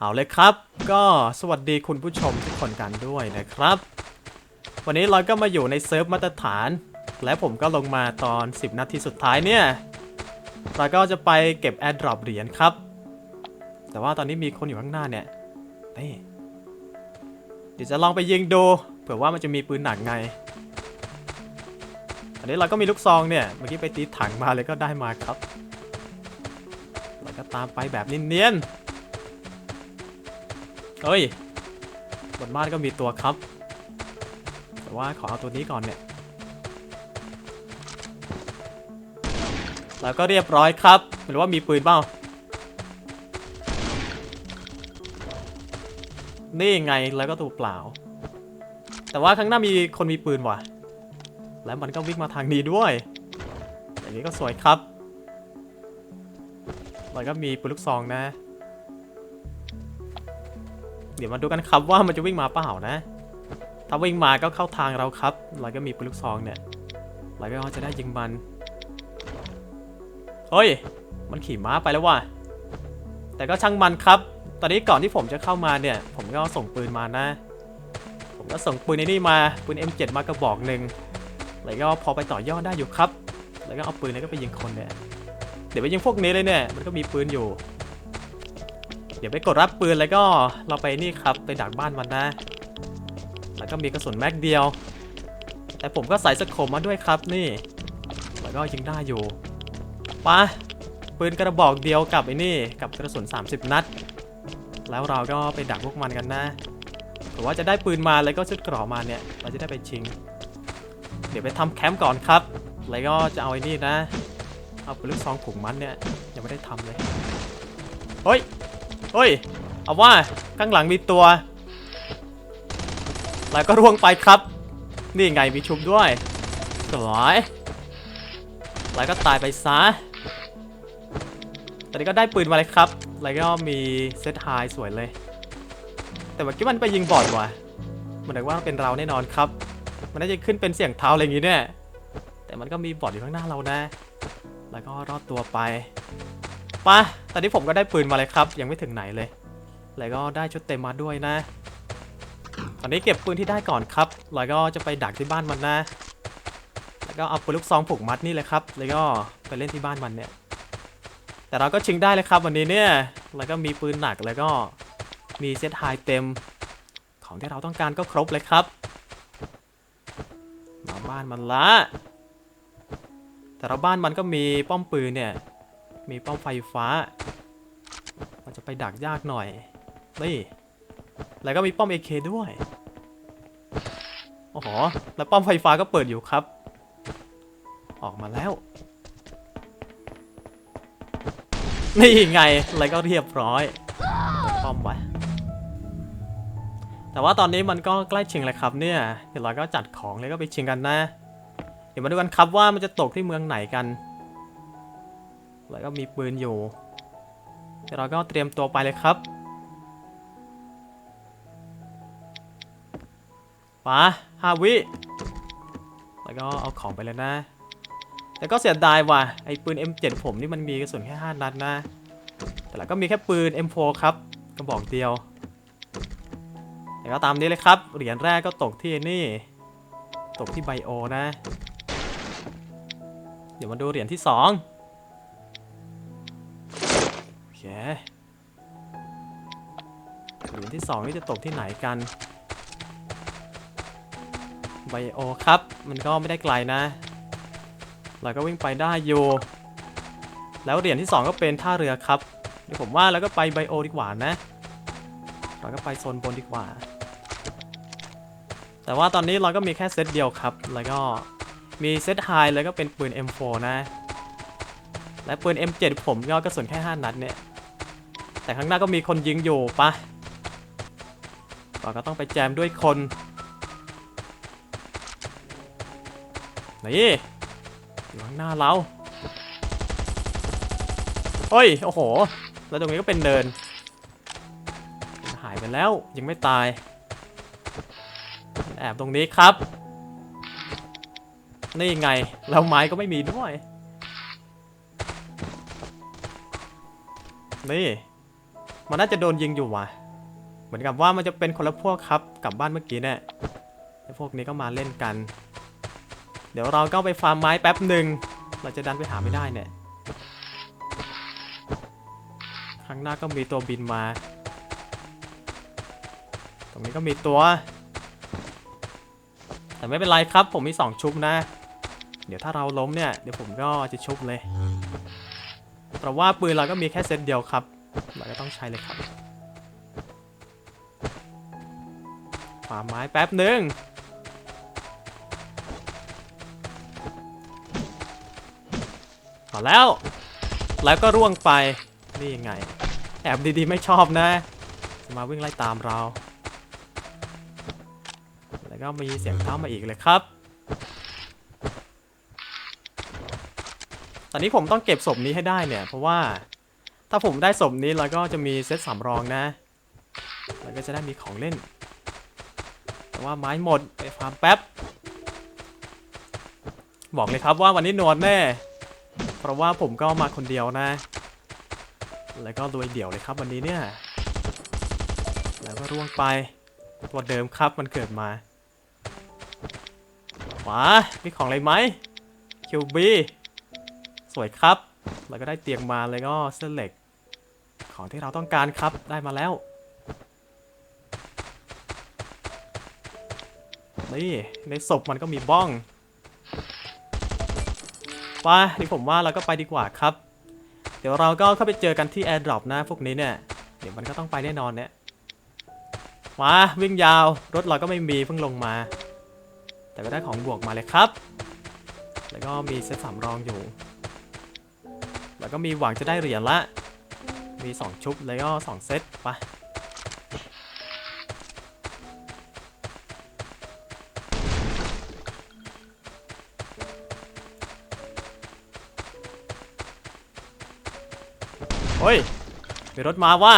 เอาเลยครับ ก็สวัสดีคุณผู้ชมทุกคนกันด้วยนะครับ วันนี้เราก็มาอยู่ในเซิร์ฟมาตรฐาน และผมก็ลงมาตอน 10 นาทีสุดท้ายเนี่ย เราก็จะไปเก็บแอดดรอปเหรียญครับ แต่ว่าตอนนี้มีคนอยู่ข้างหน้าเนี่ยนี่เดี๋ยวจะลองไปยิงดูเผื่อว่ามันจะมีปืนหนักไงอันนี้เราก็มีลูกซองเนี่ย เมื่อกี้ไปตีถังมาเลยก็ได้มาครับ เราก็ตามไปแบบเนียนๆ เฮ้ย บนบ้านก็มีตัวครับ แต่ว่าขอเอาตัวนี้ก่อนเนี่ย แล้วก็เรียบร้อยครับไม่รู้ว่ามีปืนเปล่า นี่ไงแล้วก็ตัวเปล่า แต่ว่าข้างหน้ามีคนมีปืนว่ะ แล้วมันก็วิ่งมาทางนี้ด้วย อย่างนี้ก็สวยครับ มันก็มีปืนลูกซองนะ เดี๋ยวมาดูกันครับว่ามันจะวิ่งมาเปล่านะ ถ้าวิ่งมาก็เข้าทางเราครับ เราก็มีปืนลูกซองเนี่ยเราก็จะได้ยิงมันเฮ้ย มันขี่ม้าไปแล้วว่ะ แต่ก็ช่างมันครับ ตอนนี้ก่อนที่ผมจะเข้ามาเนี่ย ผมก็ส่งปืนมานะ ผมก็ส่งปืนในนี่มา ปืน M7 มากระบอกหนึ่งแล้วก็พอไปต่อยอดได้อยู่ครับ แล้วก็เอาปืนนี้ก็ไปยิงคนเนี่ย เดี๋ยวไปยิงพวกนี้เลยเนี่ย มันก็มีปืนอยู่ เดี๋ยวไปกดรับปืนแล้วก็เราไปนี่ครับไปดักบ้านมันนะ แล้วก็มีกระสุนแม็กเดียว แต่ผมก็ใส่สโคปมาด้วยครับนี่ แล้วก็ยิงได้อยู่ปะปืนกระบอกเดียวกับไอ้นี่กับกระสุน 30 นัด แล้วเราก็ไปดักพวกมันกันนะหรือว่าจะได้ปืนมาแล้วก็ชุดเกรอมาเนี่ย เราจะได้ไปชิง เดี๋ยวไปทำแคมป์ก่อนครับ แล้วก็จะเอาไอ้นี่นะ เอาปืนลูกซองผูกมัดเนี่ยยังไม่ได้ทำเลย เฮ้ย เฮ้ย เอาว่าข้างหลังมีตัว แล้วก็ร่วงไปครับ นี่ไงมีชุบด้วย สวยแล้วก็ตายไปซะ ตอนนี้ก็ได้ปืนมาเลยครับ แล้วก็มีเซตไฮสวยเลย แต่เมื่อกี้มันไปยิงบอดว่ะ มันนึกว่าเป็นเราแน่นอนครับ มันน่าจะขึ้นเป็นเสียงเท้าอะไรอย่างงี้เนี่ย แต่มันก็มีบอดอยู่ข้างหน้าเรานะ แล้วก็รอดตัวไป ไปตอนนี้ผมก็ได้ปืนมาเลยครับ ยังไม่ถึงไหนเลย แล้วก็ได้ชุดเต็มมาด้วยนะ ตอนนี้เก็บปืนที่ได้ก่อนครับ แล้วก็จะไปดักที่บ้านมันนะ แล้วก็เอาปืนลูกซองผูกมัดนี่เลยครับ แล้วก็ไปเล่นที่บ้านมันเนี่ย แต่เราก็ชิงได้เลยครับวันนี้เนี่ย แล้วก็มีปืนหนัก แล้วก็มีเซตไฮเต็ม ของที่เราต้องการก็ครบเลยครับ มาบ้านมันละแต่ละบ้านมันก็มีป้อมปืนเนี่ย มีป้อมไฟฟ้า มันจะไปดักยากหน่อย นี่ แล้วก็มีป้อม AK ด้วย โอ้โห แล้วป้อมไฟฟ้าก็เปิดอยู่ครับ ออกมาแล้ว นี่ไง แล้วก็เรียบร้อยป้อมไว้แต่ว่าตอนนี้มันก็ใกล้ชิงแล้วครับเนี่ย เดี๋ยวเราก็จัดของแล้วก็ไปชิงกันนะ เดี๋ยวมาดูกันครับว่ามันจะตกที่เมืองไหนกัน แล้วก็มีปืนอยู่เดี๋ยวเราก็เตรียมตัวไปเลยครับปะห้าวิ แล้วก็เอาของไปเลยนะ แต่ก็เสียดายว่ะ ไอ้ปืน M7 ผมนี่มันมีกระสุนแค่ 5 นัดนะ แต่ละก็มีแค่ปืน M4 ครับกระบอกเดียว แต่ก็ตามนี้เลยครับ เหรียญแรกก็ตกที่นี่ ตกที่ไบโอนะ เดี๋ยวมาดูเหรียญที่สอง เคหรียญที่สองนี่จะตกที่ไหนกันไบโอครับ มันก็ไม่ได้ไกลนะ เราก็วิ่งไปได้อยู่ แล้วเหรียญที่สองก็เป็นท่าเรือครับเดี๋ยวผมว่าเราก็ไปไบโอดีกว่านะ เราก็ไปโซนบนดีกว่า แต่ว่าตอนนี้เราก็มีแค่เซตเดียวครับ แล้วก็มีเซตไฮแล้วก็เป็นปืน M4 นะ และปืน M7 ผมก็กระสุนแค่5นัดเนี่ย แต่ข้างหน้าก็มีคนยิงอยู่ปะเราก็ต้องไปแจมด้วยคน นี่อยู่ข้างหน้าเราเฮ้ย โอ้โห แล้วตรงนี้ก็เป็นเดิน หายไปแล้วยังไม่ตาย แอบตรงนี้ครับ นี่ไง แล้วไม้ก็ไม่มีด้วย นี่ มันน่าจะโดนยิงอยู่ว่ะ เหมือนกับว่ามันจะเป็นคนละพวกครับกับบ้านเมื่อกี้เนี่ยไอ้พวกนี้ก็มาเล่นกัน เดี๋ยวเราก็ไปฟาร์มไม้แป๊บหนึ่งเราจะดันไปหาไม่ได้เนี่ยข้างหน้าก็มีตัวบินมา ตรงนี้ก็มีตัว แต่ไม่เป็นไรครับ ผมมีสองชุบนะ เดี๋ยวถ้าเราล้มเนี่ย เดี๋ยวผมก็จะชุบเลย แต่ว่าปืนเราก็มีแค่เซตเดียวครับ เราก็ต้องใช้เลยครับฝาไม้แป๊บหนึ่งมาแล้ว แล้วก็ร่วงไป นี่ยังไง แอบดีๆไม่ชอบนะ มาวิ่งไล่ตามเรา แล้วก็มีเสียงเท้ามาอีกเลยครับ ตอนนี้ผมต้องเก็บศพนี้ให้ได้เนี่ย เพราะว่าถ้าผมได้ศพนี้แล้วก็จะมีเซตสำรองนะ แล้วก็จะได้มีของเล่น แต่ว่าไม้หมดไปฟาร์มแป๊บ บอกเลยครับว่าวันนี้นวลแน่ เพราะว่าผมก็มาคนเดียวนะ แล้วก็รวยเดี่ยวเลยครับวันนี้เนี่ย แล้วก็ร่วงไปตัวเดิมครับมันเกิดมาขวามีของอะไรไหมคิวบีส วยครับ แล้วก็ได้เตียงมาแล้วก็เส้นเหล็ก ของที่เราต้องการครับได้มาแล้ว นี่ในศพมันก็มีบ้องไปนี่ผมว่าเราก็ไปดีกว่าครับ เดี๋ยวเราก็เข้าไปเจอกันที่ AirDrop นะพวกนี้เนี่ย เดี๋ยวมันก็ต้องไปแน่นอนเนี่ยมาวิ่งยาวรถเราก็ไม่มีเพิ่งลงมา แต่ก็ได้ของบวกมาเลยครับ แล้วก็มีเซตสำรองอยู่ แล้วก็มีหวังจะได้เหรียญละ มี 2 ชุบแล้วก็2เซตไปโอ้ยมีรถมาว่า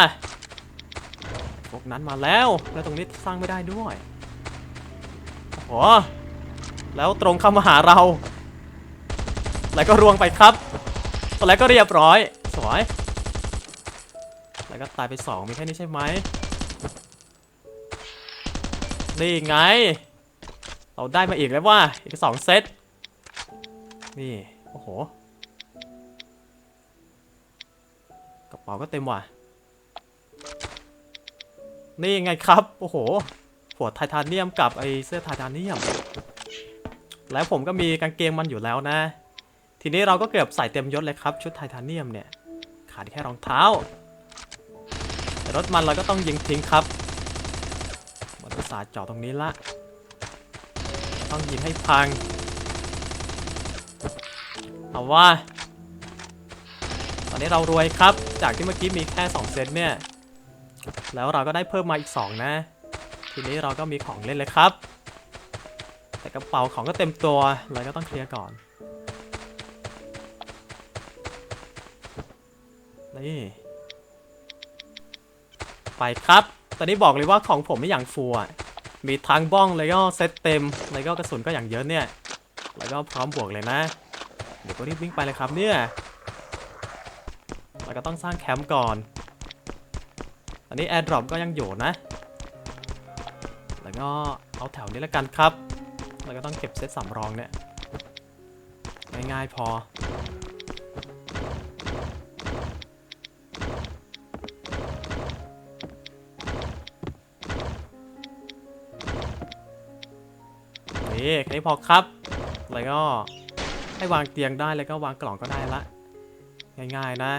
พวกนั้นมาแล้ว แล้วตรงนี้สร้างไม่ได้ด้วยโอ้แล้วตรงเข้ามาหาเรา แล้วก็รวงไปครับ แล้วก็เรียบร้อย สวย แล้วก็ตายไปสองมีแค่นี้ใช่ไหมนี่ไง เราได้มาอีกแล้วว่าอีกสองเซต นี่ โอ้โห กระเป๋าก็เต็มว่ะ นี่ไงครับ โอ้โหหัวไทเทเนียมกับไอเสื้อไทเทเนียม แล้วผมก็มีกางเกงมันอยู่แล้วนะ ทีนี้เราก็เกือบใส่เต็มยศเลยครับ ชุดไทเทเนียมเนี่ย ขาดแค่รองเท้าแต่รถมันเราก็ต้องยิงทิ้งครับมันอุตสาห์เจาะตรงนี้ละ ต้องยิงให้พัง เอาว่า ตอนนี้เรารวยครับ จากที่เมื่อกี้มีแค่ 2 เซตเนี่ย แล้วเราก็ได้เพิ่มมาอีก 2 นะ ทีนี้เราก็มีของเล่นเลยครับ แต่กระเป๋าของก็เต็มตัวเราก็ต้องเคลียร์ก่อน นี่ไปครับ ตอนนี้บอกเลยว่าของผมไม่อย่างฟูอะ มีทางบ้องแล้วก็เซตเต็ม แล้วก็กระสุนก็อย่างเยอะเนี่ย แล้วก็พร้อมบวกเลยนะ เดี๋ยวก็รีบวิ่งไปเลยครับเนี่ยเราก็ต้องสร้างแคมป์ก่อน อันนี้แอร์ดรอปก็ยังอยู่นะ แล้วก็เอาแถวนี้แล้วกันครับ แล้วก็ต้องเก็บเซตสำรองเนี่ย ง่ายๆพอ แค่นี้พอครับ แล้วก็ให้วางเตียงได้แล้วก็วางกล่องก็ได้ละ ง่ายๆนะ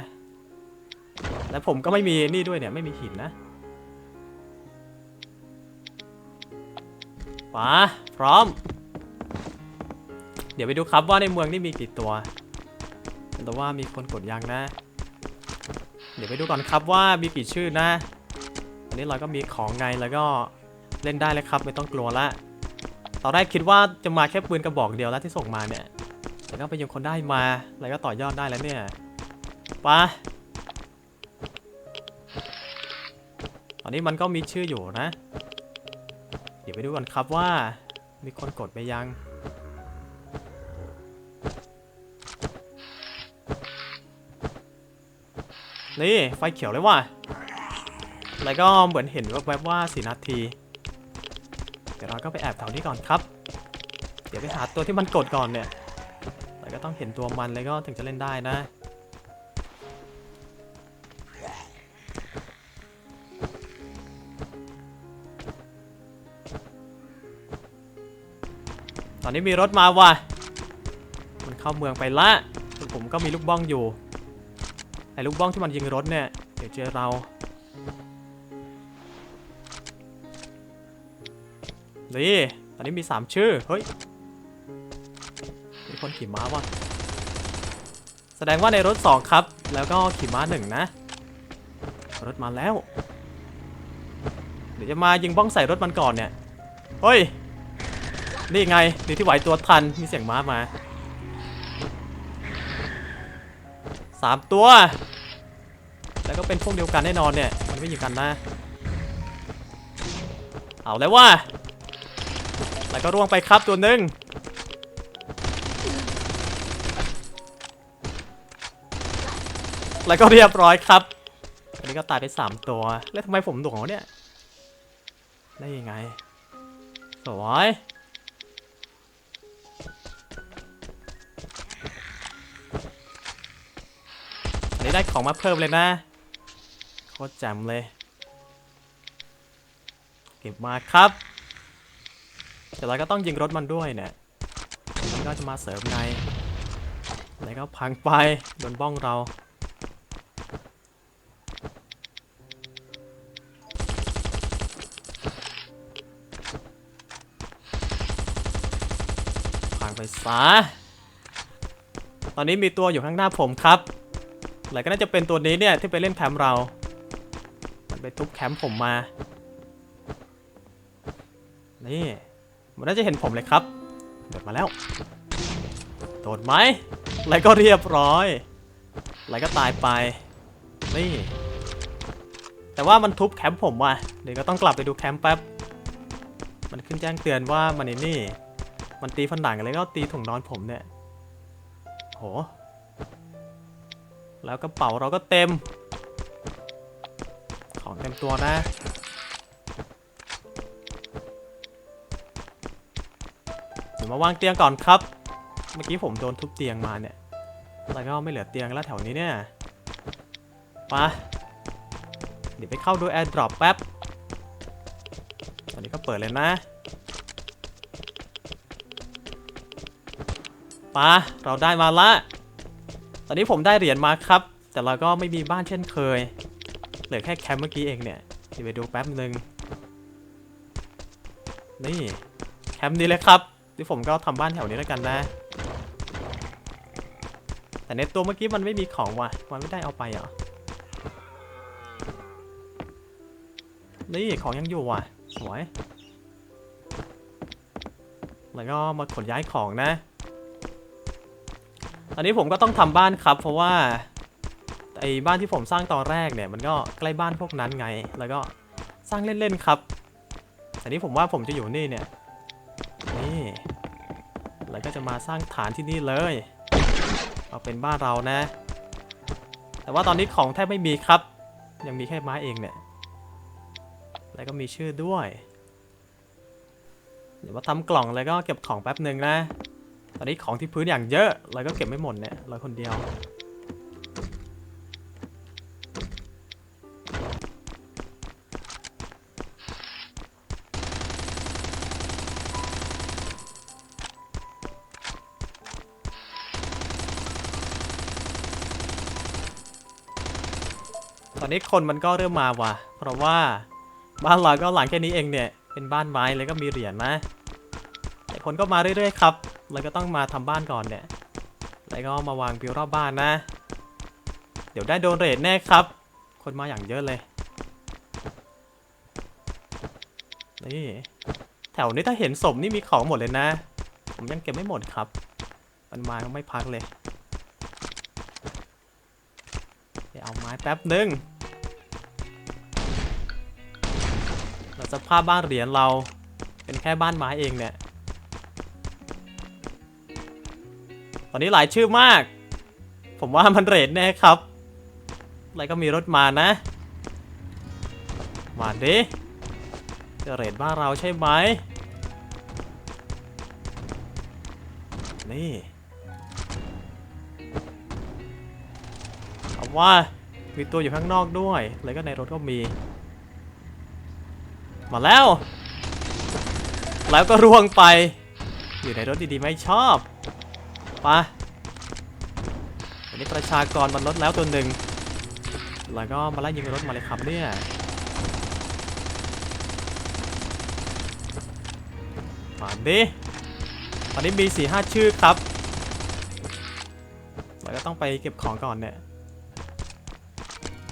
แล้วผมก็ไม่มีนี่ด้วยเนี่ยไม่มีหินนะมาพร้อม เดี๋ยวไปดูครับว่าในเมืองนี่มีกี่ตัว แต่ว่ามีคนกดยังนะ เดี๋ยวไปดูก่อนครับว่ามีกี่ชื่อนะ อันนี้เราก็มีของไงแล้วก็เล่นได้เลยครับไม่ต้องกลัวละ ตอนแรกคิดว่าจะมาแค่ปืนกระบอกเดียวแล้วที่ส่งมาเนี่ยแต่ก็ไปยังคนได้มาแล้วก็ต่อยอดได้แล้วเนี่ยไปะตอนนี้มันก็มีชื่ออยู่นะ เดี๋ยวไปดูกันครับว่า มีคนกดไปยังนี่ไฟเขียวเลยว่ะ แล้วก็เหมือนเห็นแวบๆว่าสี่นาที ดี๋ยวเราก็ไปแอบแถวนี้ก่อนครับ เดี๋ยวไปหาตัวที่มันกดก่อนเนี่ยแล้วก็ต้องเห็นตัวมันแล้วก็ถึงจะเล่นได้นะตอนนี้มีรถมาว่ะ มันเข้าเมืองไปละส่ผมก็มีลูกบ้องอยู่ ไอ้ลูกบ้องที่มันยิงรถเนี่ย เดี๋ยวเจอเรา นี่ตอนนี้มี 3 ชื่อ เฮ้ย มีคนขี่ม้าว่ะ แสดงว่าในรถ 2 ครับ แล้วก็ขี่ม้า1นะ รถมาแล้ว เดี๋ยวจะมายิงบ้องใส่รถมันก่อนเนี่ย เฮ้ย นี่ไงดีที่ไหวตัวทัน มีเสียงม้ามาสามตัว แล้วก็เป็นพวกเดียวกันแน่นอนเนี่ย มันไม่อยู่กันนะ เอาเลยว่า แล้วก็ร่วงไปครับตัวหนึ่งแล้วก็เรียบร้อยครับ อันนี้ก็ตายไปสามตัว แล้วทำไมผมหน่วงเนี่ย ได้ยังไง สวยอันนี้ได้ของมาเพิ่มเลยนะ โคตรแจ่มเลย เก็บมาครับ แต่เราก็ต้องยิงรถมันด้วยเนี่ยมันก็จะมาเสริมไงแล้วก็พังไปโดนบ้องเราพังไปซะตอนนี้มีตัวอยู่ข้างหน้าผมครับแล้วก็น่าจะเป็นตัวนี้เนี่ยที่ไปเล่นแคมป์เรา มันไปทุบแคมป์ผมมา นี่ มันน่าจะเห็นผมเลยครับโดดมาแล้วโดดไหมแล้วก็เรียบร้อยแล้วก็ตายไปนี่แต่ว่ามันทุบแคมป์ผมว่ะเดี๋ยวก็ต้องกลับไปดูแคมป์แป๊บมันขึ้นแจ้งเตือนว่ามันนี่ มันตีผนังแล้วก็ตีถุงนอนผมเนี่ยโหแล้วกระเป๋าเราก็เต็ม ของเต็มตัวนะ ดี๋ยวมาวางเตียงก่อนครับ เมื่อกี้ผมโดนทุบเตียงมาเนี่ยแล้วก็ไม่เหลือเตียงแล้วแถวนี้เนี่ยไปะเดี๋ยวไปเข้าดูแอร์ดรอปแป๊บ ตอนนี้ก็เปิดเลยนะไปะเราได้มาละ ตอนนี้ผมได้เหรียญมาครับ แต่เราก็ไม่มีบ้านเช่นเคย เหลือแค่แคมป์เมื่อกี้เองเนี่ย เดี๋ยวไปดูแป๊บหนึ่งนี่ แคมป์นี้เลยครับ ที่ผมก็ทำบ้านแถวนี้แล้วกันนะ แต่ในตัวเมื่อกี้มันไม่มีของว่ะ มันไม่ได้เอาไปเหรอ นี่ของยังอยู่ว่ะ สวย แล้วก็มาขนย้ายของนะ อันนี้ผมก็ต้องทำบ้านครับ เพราะว่าไอ้บ้านที่ผมสร้างตอนแรกเนี่ย มันก็ใกล้บ้านพวกนั้นไง แล้วก็สร้างเล่นๆครับแต่นี้ผมว่าผมจะอยู่นี่เนี่ย ก็จะมาสร้างฐานที่นี่เลย เอาเป็นบ้านเรานะ แต่ว่าตอนนี้ของแทบไม่มีครับ ยังมีแค่ไม้เองเนี่ย แล้วก็มีชื่อด้วย เดี๋ยวมาทำกล่องแล้วก็เก็บของแป๊บหนึ่งนะ ตอนนี้ของที่พื้นอย่างเยอะ เราก็เก็บไม่หมดเนี่ยเราคนเดียว นี้คนมันก็เริ่มมาว่ะ เพราะว่าบ้านเราก็หลังแค่นี้เองเนี่ย เป็นบ้านไม้แล้วก็มีเหรียญนะแต่คนก็มาเรื่อยๆครับ แล้วก็ต้องมาทำบ้านก่อนเนี่ย แล้วก็มาวางบิวรอบบ้านนะ เดี๋ยวได้โดนเรทแน่ครับ คนมาอย่างเยอะเลย นี่ แถวนี้ถ้าเห็นศพนี่มีของหมดเลยนะ ผมยังเก็บไม่หมดครับ มันมาก็ไม่พักเลยเดี๋ยวเอาไม้แป๊บหนึ่ง สภาพบ้านเหรียญเราเป็นแค่บ้านไม้เองเนี่ย ตอนนี้หลายชื่อมาก ผมว่ามันเรทแน่ครับแล้วก็มีรถมานะ มาดิจะเรดบ้านเราใช่ไหม นี่เอาว่ามีตัวอยู่ข้างนอกด้วย แล้วก็ในรถก็มี มาแล้ว แล้วก็ร่วงไป อยู่ในรถดีๆไม่ชอบไปะวันนี้ประชากรมันลดแล้วตัวหนึ่ง แล้วก็มาไล่ยิงรถมาเลยครับเนี่ยมาดิตอนนี้มีสี่ห้าชื่อครับ แล้วก็ต้องไปเก็บของก่อนเนี่ย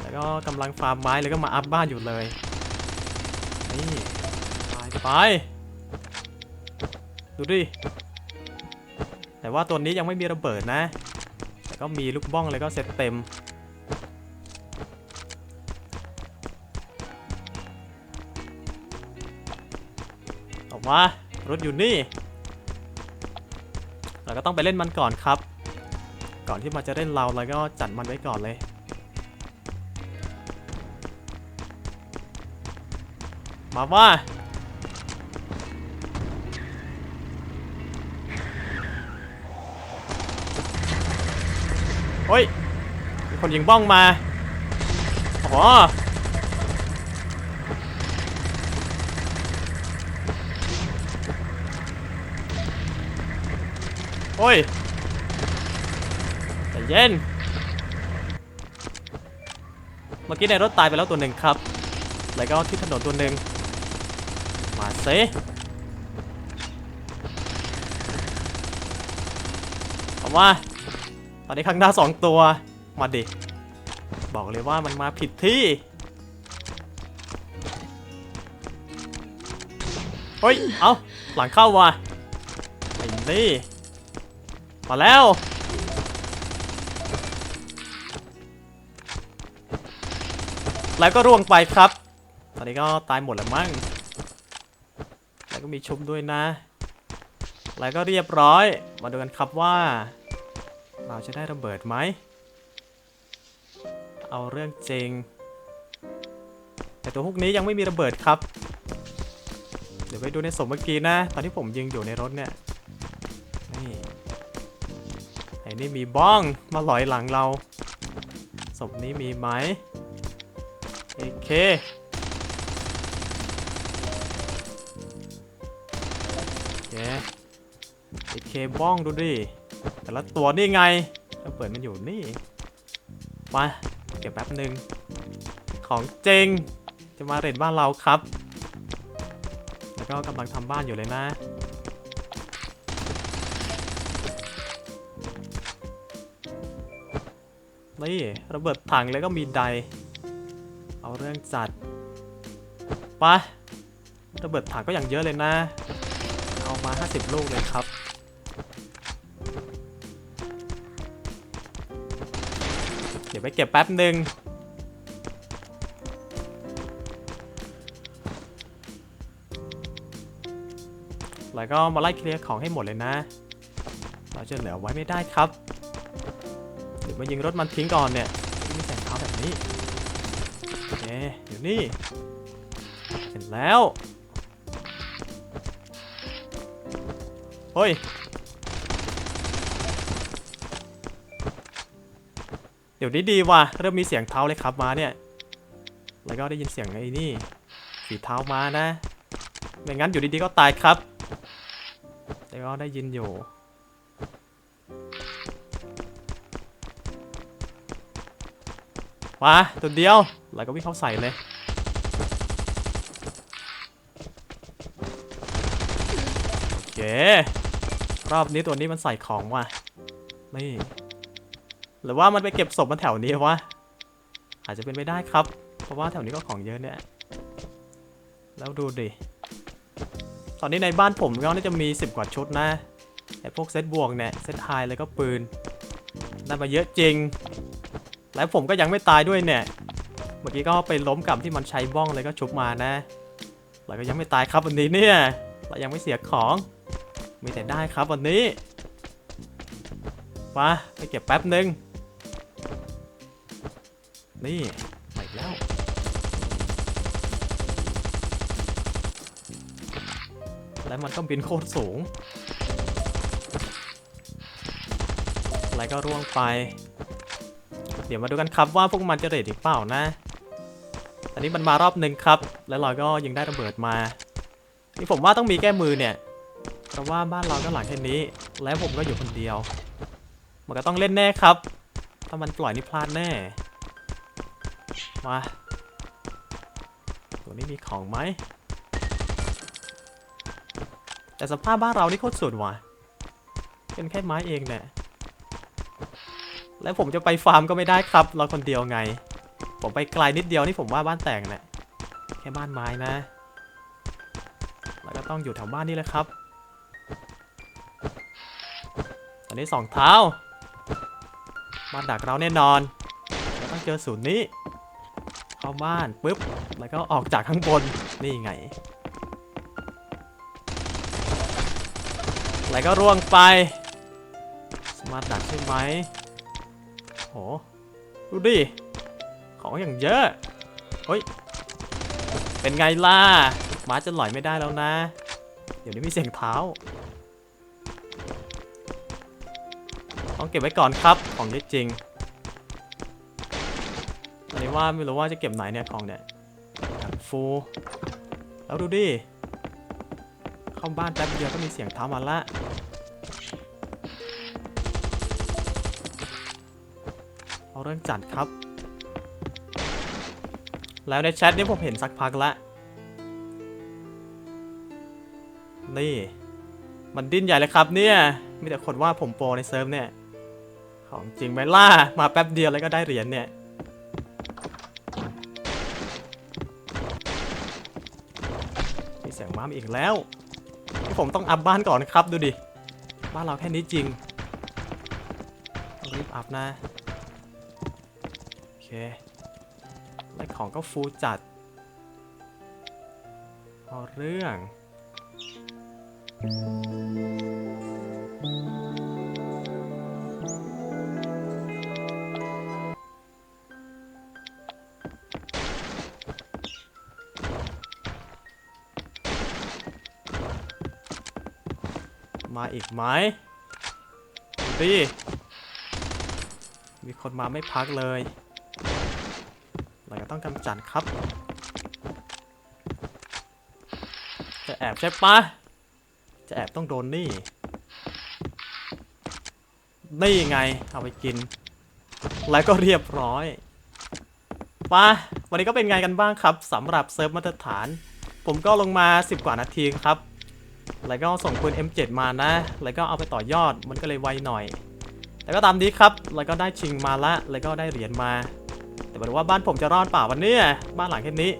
แล้วก็กำลังฟาร์มไม้แล้วก็มาอัพบ้านอยู่เลย ไป ดูดิ แต่ว่าตัวนี้ยังไม่มีระเบิดนะ แต่ก็มีลูกบ้องเลยก็เสร็จเต็ม ออกมารถอยู่นี่ เราก็ต้องไปเล่นมันก่อนครับ ก่อนที่มันจะเล่นเราเราก็จัดมันไว้ก่อนเลยมาว่า โอ้ยมีคนยิงบ้องมา อ๋อ โอ้ยใจเย็น เมื่อกี้ในรถตายไปแล้วตัวหนึ่งครับ แล้วก็ที่ถนนตัวหนึ่ง มาเซเอาว่า อนนี้ข้างหน้าสองตัว มาดิ บอกเลยว่ามันมาผิดที่ เฮ้ย เอาหลังเข้าว่ะไอ้นี่ มาแล้ว แล้วก็ร่วงไปครับ ตอนนี้ก็ตายหมดแล้วมั้ง แล้วก็มีชุบด้วยนะ แล้วก็เรียบร้อย มาดูกันครับว่า เราจะได้ระเบิดไหม เอาเรื่องจริง แต่ตัวพวกนี้ยังไม่มีระเบิดครับ เดี๋ยวไปดูในสมเมื่อกี้นะ ตอนที่ผมยิงอยู่ในรถเนี่ย นี่ไอ้นี่มีบ้องมาหลอยหลังเราศพนี้มีไหมโอคโอเคโอเคบ้องดูดิ แต่ละตัวนี่ไงเราเปิดมันอยู่นี่ มา เก็บแป๊บหนึ่ง ของเจงจะมาเรดบ้านเราครับ แล้วก็กำลังทำบ้านอยู่เลยนะ นี่ระเบิดถังแล้วก็มีได เอาเรื่องจัดไประเบิดถังก็อย่างเยอะเลยนะ เอามา 50 ลูกเลยครับ ยวไปเก็บแป๊บหนึ่งแล้วก็มาไล่เคลียร์ของให้หมดเลยนะ เราจะเหลือไว้ไม่ได้ครับ เดี๋ยวมายิงรถมันทิ้งก่อนเนี่ยที่แสงเท้าแบบนี้โอเคอยู่นี่เห็นแล้ว เฮ้ย เดี๋ยวนี้ดีว่ะเริ่มมีเสียงเท้าเลยครับมาเนี่ย แล้วก็ได้ยินเสียงไอ้นี่ฝีเท้ามานะไม่งั้นอยู่ดีๆก็ตายครับแต่ก็ได้ยินอยู่ มาตัวเดียว แล้วก็วิ่งเข้าใส่เลยโอเครอบนี้ตัวนี้มันใส่ของว่ะ นี่ หรือว่ามันไปเก็บศพมันแถวนี้วะ อาจจะเป็นไปได้ครับ เพราะว่าแถวนี้ก็ของเยอะเนี่ย แล้วดูดิ ตอนนี้ในบ้านผมก็น่าจะมี 10 กว่าชุดนะ ไอพวกเซตบวกเนี่ย เซตไฮแล้วก็ปืน ได้มาเยอะจริง แล้วผมก็ยังไม่ตายด้วยเนี่ย เมื่อกี้ก็ไปล้มกับที่มันใช้บ้องเลยก็ชุบมานะ แล้วก็ยังไม่ตายครับวันนี้เนี่ย เรายังไม่เสียของ มีแต่ได้ครับวันนี้มาไปเก็บแป๊บหนึ่ง นี่มาอีแล้ว แล้วมันก็บินโคตรสูงแล้วก็ร่วงไป เดี๋ยวมาดูกันครับว่าพวกมันจะเรดหรือเปล่านะ อันนี้มันมารอบหนึ่งครับ แล้วเราก็ยังได้ระเบิดมา นี่ผมว่าต้องมีแก้มือเนี่ย เพราะว่าบ้านเราก็หลังแค่นี้ และผมก็อยู่คนเดียว มันก็ต้องเล่นแน่ครับ ถ้ามันปล่อยนี่พลาดแน่ มา ตัวนี้มีของไหม แต่สภาพบ้านเรานี่โคตรสุดว่ะ เป็นแค่ไม้เองเนี่ยแล้วผมจะไปฟาร์มก็ไม่ได้ครับ เราคนเดียวไง ผมไปไกลนิดเดียวนี่ผมว่าบ้านแตกแหละแค่บ้านไม้นะ แล้วก็ต้องอยู่แถวบ้านนี่แหละครับ ตอนนี้สองเท้าบ้าดักเราแน่นอน ต้องเจอศูนย์นี้ เข้าบ้านปุ๊บ แล้วก็ออกจากข้างบน นี่ไง แล้วก็ร่วงไป สมาร์ทดักใช่ไหมโห ดูดิ ของอย่างเยอะเฮ้ย เป็นไงล่ะม้าจะหลอยไม่ได้แล้วนะ เดี๋ยวนี้มีเสียงเท้า ต้องเก็บไว้ก่อนครับ ของเยอะจริง ว่าไม่รู้ว่าจะเก็บไหนเนี่ยของเนี่ยฟูแล้วดูดิเข้าบ้านแป๊บเดียวก็มีเสียงเท้ามาละเอาเรื่องจัดครับ แล้วในแชทนี้ผมเห็นสักพักละนี่มันดิ้นใหญ่เลยครับเนี่ยมีแต่คนว่าผมโปรในเซิร์ฟเนี่ย ของจริงไหมล่ะมาแป๊บเดียวแล้วก็ได้เหรียญเนี่ย มีเสียงม้าอีกแล้วที่ผมต้องอัพบ้านก่อนครับดูดิบ้านเราแค่นี้จริงรีบอัพนะโอเคและของก็ฟูจัดเอาเรื่อง มาอีกไหมดูดิมีคนมาไม่พักเลย เราก็ต้องกำจัดครับ จะแอบใช่ปะจะแอบต้องโดนนี่ นี่ไง เอาไปกิน แล้วก็เรียบร้อยปะวันนี้ก็เป็นไงกันบ้างครับสำหรับเซิร์ฟมาตรฐาน ผมก็ลงมา 10 กว่านาทีครับ แล้วก็ส่งปืน M7 มานะ แล้วก็เอาไปต่อยอดมันก็เลยไวหน่อย แต่ก็ตามนี้ครับ แล้วก็ได้ชิงมาละ แล้วก็ได้เหรียญมา แต่มาดูว่าบ้านผมจะรอดเปล่าวันนี้บ้านหลังแค่นี้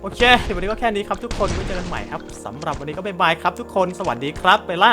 โอเคเดี๋ยววันนี้ก็แค่นี้ครับทุกคนไว้เจอกันใหม่ครับสำหรับวันนี้ก็บ๊ายบายครับทุกคนสวัสดีครับไปละ